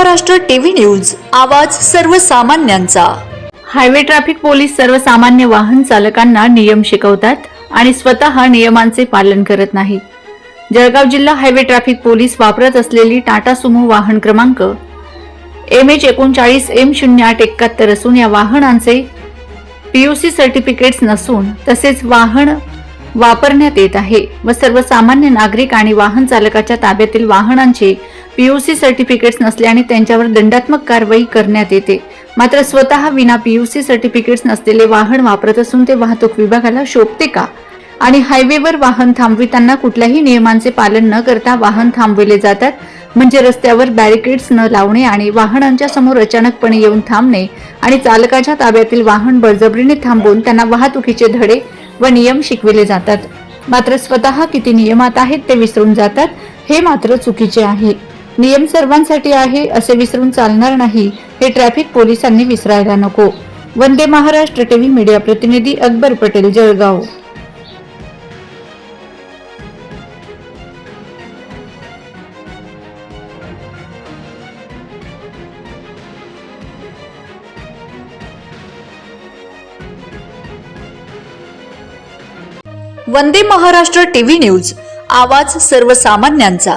Maharashtra TV news आवाज सर्वसामान्यांचा. Highway traffic police सर्वसामान्य वाहन चालकांना नियम शिकवतात आणि स्वतः नियमांचे पालन करत नाही. जळगाव जिल्हा हायवे ट्रॅफिक पोलीस वापरत असलेली टाटा सुमो वाहन क्रमांक एम एच एकोणचाळीस एम शून्य आठ एकाहत्तर असून या वाहनांचे पीयूसी सर्टिफिकेट्स नसून तसेच वाहन वापरण्यात येत आहे व सर्वसामान्य नागरिक आणि वाहन चालकाच्या ताब्यातील वाहनांचे पीयूसी सर्टिफिकेट्स नसल्याने त्यांच्यावर दंडात्मक कारवाई करण्यात येते. मात्र स्वतः विना पीयूसी सर्टिफिकेट्स नसलेले वाहन वापरत असून ते वाहतूक विभागाला शोभते का? आणि हायवेवर वाहन थांबविताना कुठल्याही नियमांचे पालन न करता वाहन थांबविले जातात म्हणजे रस्त्यावर बॅरिकेड्स न लावणे आणि वाहनांच्या समोर अचानकपणे येऊन थांबणे आणि चालकाच्या ताब्यातील वाहन बळजबरीने थांबवून त्यांना वाहतुकीचे धडे व नियम शिकविले जातात. मात्र स्वतः किती नियमात आहेत ते विसरून जातात हे मात्र चुकीचे आहे. नियम सर्वांसाठी आहे असे विसरून चालणार नाही हे ट्रॅफिक पोलिसांनी विसरायला नको. वंदे महाराष्ट्र टीव्ही मीडिया प्रतिनिधी अकबर पटेल जळगाव. वंदे महाराष्ट्र टीव्ही न्यूज आवाज सर्वसामान्यांचा.